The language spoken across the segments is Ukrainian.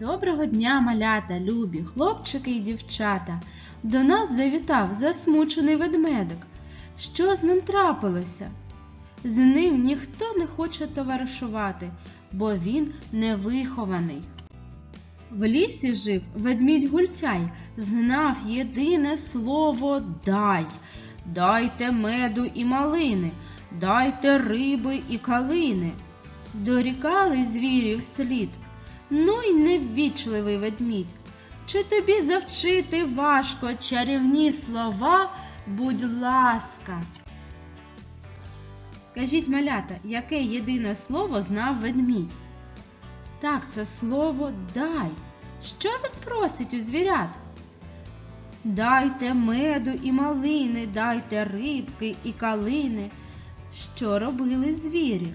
Доброго дня, малята, любі, хлопчики і дівчата. До нас завітав засмучений ведмедик. Що з ним трапилося? З ним ніхто не хоче товаришувати, бо він невихований. В лісі жив ведмідь Гультяй, знав єдине слово дай. Дайте меду і малини, дайте риби і калини. Дорікали звірів слід. Ну й неввічливий ведмідь. Чи тобі завчити важко чарівні слова, будь ласка. Скажіть, малята, яке єдине слово знав ведмідь? Так, це слово дай. Що він просить у звірят? Дайте меду і малини, дайте рибки і калини. Що робили звірі?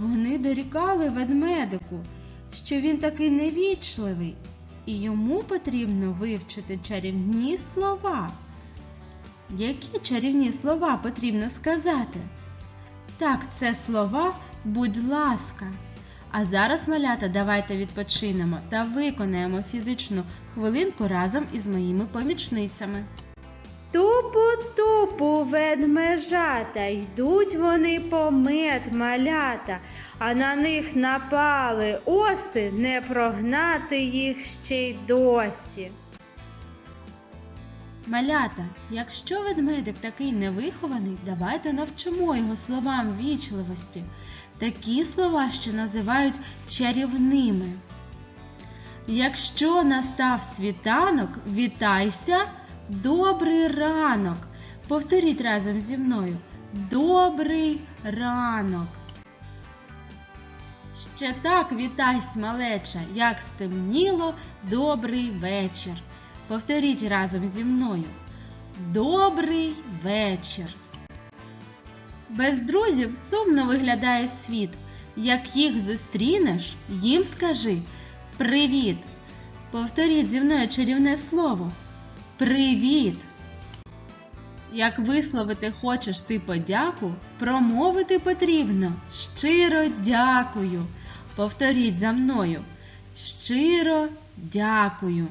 Вони дорікали ведмедику, що він такий невічливий, і йому потрібно вивчити чарівні слова. Які чарівні слова потрібно сказати? Так, це слова будь ласка. А зараз, малята, давайте відпочинемо та виконаємо фізичну хвилинку разом із моїми помічницями. Тупу-тупу ведмежата, йдуть вони по мед малята, а на них напали оси, не прогнати їх ще й досі. Малята, якщо ведмедик такий невихований, давайте навчимо його словам вічливості. Такі слова ще називають чарівними. Якщо настав світанок, вітайся, добрий ранок. Повторіть разом зі мною. Добрий ранок. Ще так вітайсь, малеча, як стемніло, добрий вечір. Повторіть разом зі мною. Добрий вечір. Без друзів сумно виглядає світ. Як їх зустрінеш, їм скажи Привіт. Повторіть зі мною чарівне слово. Привіт. Як висловити хочеш ти подяку, промовити потрібно щиро дякую. Повторіть за мною. Щиро дякую.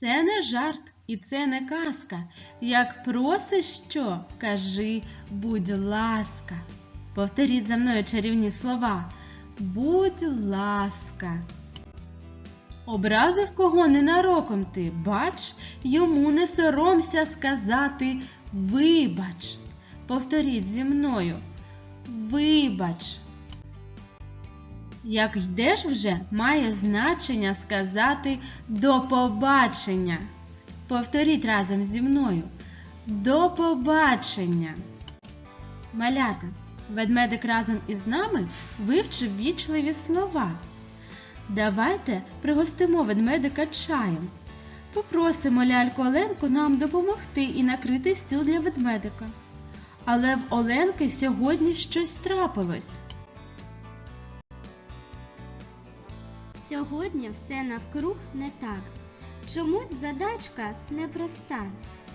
Це не жарт і це не казка. Як просиш що, кажи, будь ласка. Повторіть за мною чарівні слова. Будь ласка. Образив кого ненароком ти, бач, йому не соромся сказати вибач. Повторіть зі мною. Вибач. Як йдеш вже, має значення сказати до побачення. Повторіть разом зі мною. До побачення. Малята, ведмедик разом із нами вивчив вічливі слова. Давайте пригостимо ведмедика чаєм. Попросимо ляльку Оленку нам допомогти і накрити стіл для ведмедика. Але в Оленки сьогодні щось трапилось. Сьогодні все навкруг не так. Чомусь задачка непроста,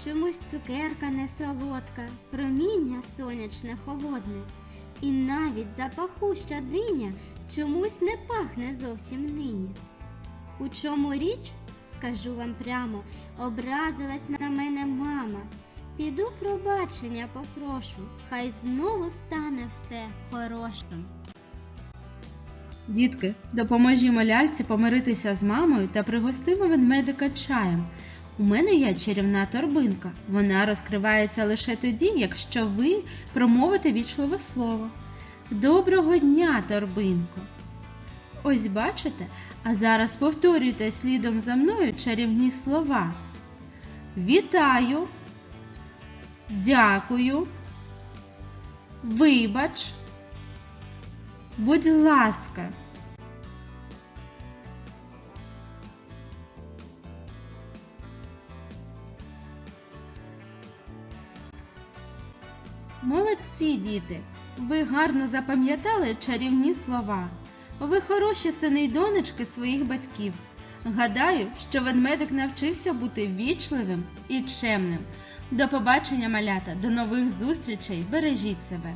чомусь цукерка не солодка, проміння сонячне холодне. І навіть запахуща диня чомусь не пахне зовсім нині. У чому річ, скажу вам прямо, образилась на мене мама. Піду пробачення попрошу, хай знову стане все хорошим. Дітки, допоможімо ляльці помиритися з мамою та пригостимо ведмедика чаєм. У мене є чарівна торбинка. Вона розкривається лише тоді, якщо ви промовите вічливе слово. Доброго дня, торбинко! Ось бачите, а зараз повторюйте слідом за мною чарівні слова. Вітаю, дякую, вибач, будь ласка. Молодці, діти! Ви гарно запам'ятали чарівні слова. Ви хороші сини й донечки своїх батьків. Гадаю, що ведмедик навчився бути вічливим і чемним. До побачення, малята, до нових зустрічей! Бережіть себе!